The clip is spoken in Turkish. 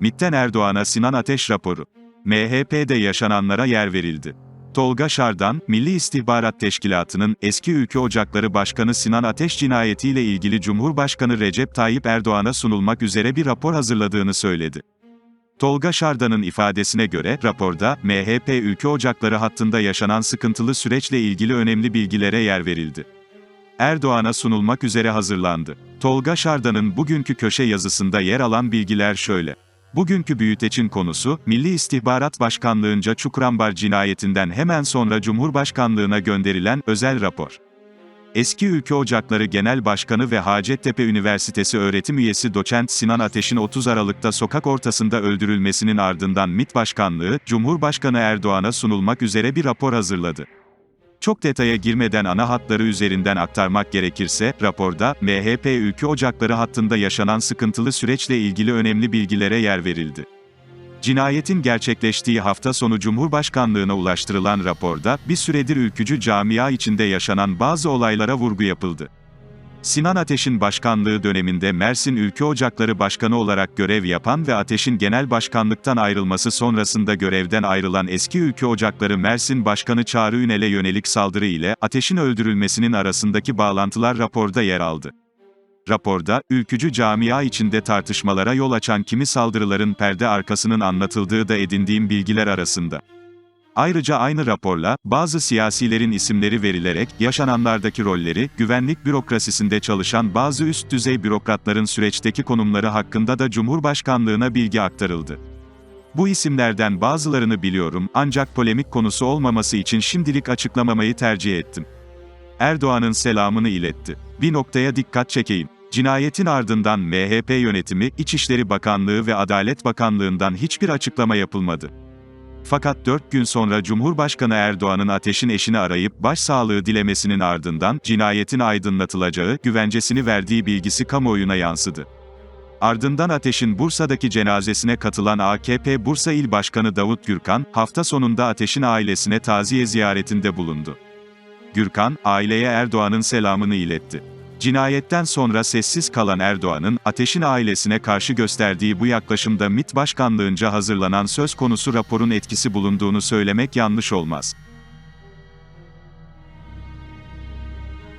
MİT'ten Erdoğan'a Sinan Ateş raporu. MHP'de yaşananlara yer verildi. Tolga Şardan, Milli İstihbarat Teşkilatı'nın eski Ülke Ocakları Başkanı Sinan Ateş cinayetiyle ilgili Cumhurbaşkanı Recep Tayyip Erdoğan'a sunulmak üzere bir rapor hazırladığını söyledi. Tolga Şardan'ın ifadesine göre, raporda, MHP Ülke Ocakları hattında yaşanan sıkıntılı süreçle ilgili önemli bilgilere yer verildi. Erdoğan'a sunulmak üzere hazırlandı. Tolga Şardan'ın bugünkü köşe yazısında yer alan bilgiler şöyle. Bugünkü büyütecin konusu, Milli İstihbarat Başkanlığınca Çukurambar cinayetinden hemen sonra Cumhurbaşkanlığına gönderilen özel rapor. Eski Ülke Ocakları Genel Başkanı ve Hacettepe Üniversitesi öğretim üyesi doçent Sinan Ateş'in 30 Aralık'ta sokak ortasında öldürülmesinin ardından MİT Başkanlığı, Cumhurbaşkanı Erdoğan'a sunulmak üzere bir rapor hazırladı. Çok detaya girmeden ana hatları üzerinden aktarmak gerekirse, raporda, MHP Ülke Ocakları hattında yaşanan sıkıntılı süreçle ilgili önemli bilgilere yer verildi. Cinayetin gerçekleştiği hafta sonu Cumhurbaşkanlığına ulaştırılan raporda, bir süredir ülkücü camia içinde yaşanan bazı olaylara vurgu yapıldı. Sinan Ateş'in başkanlığı döneminde Mersin Ülke Ocakları Başkanı olarak görev yapan ve Ateş'in genel başkanlıktan ayrılması sonrasında görevden ayrılan eski Ülke Ocakları Mersin Başkanı Çağrı Ünel'e yönelik saldırı ile Ateş'in öldürülmesinin arasındaki bağlantılar raporda yer aldı. Raporda, ülkücü camia içinde tartışmalara yol açan kimi saldırıların perde arkasının anlatıldığı da edindiğim bilgiler arasında. Ayrıca aynı raporla, bazı siyasilerin isimleri verilerek, yaşananlardaki rolleri, güvenlik bürokrasisinde çalışan bazı üst düzey bürokratların süreçteki konumları hakkında da Cumhurbaşkanlığına bilgi aktarıldı. Bu isimlerden bazılarını biliyorum, ancak polemik konusu olmaması için şimdilik açıklamamayı tercih ettim. Erdoğan'ın selamını iletti. Bir noktaya dikkat çekeyim. Cinayetin ardından MHP yönetimi, İçişleri Bakanlığı ve Adalet Bakanlığı'ndan hiçbir açıklama yapılmadı. Fakat 4 gün sonra Cumhurbaşkanı Erdoğan'ın Ateş'in eşini arayıp başsağlığı dilemesinin ardından cinayetin aydınlatılacağı güvencesini verdiği bilgisi kamuoyuna yansıdı. Ardından Ateş'in Bursa'daki cenazesine katılan AKP Bursa İl Başkanı Davut Gürkan, hafta sonunda Ateş'in ailesine taziye ziyaretinde bulundu. Gürkan, aileye Erdoğan'ın selamını iletti. Cinayetten sonra sessiz kalan Erdoğan'ın, Ateş'in ailesine karşı gösterdiği bu yaklaşımda MİT Başkanlığınca hazırlanan söz konusu raporun etkisi bulunduğunu söylemek yanlış olmaz.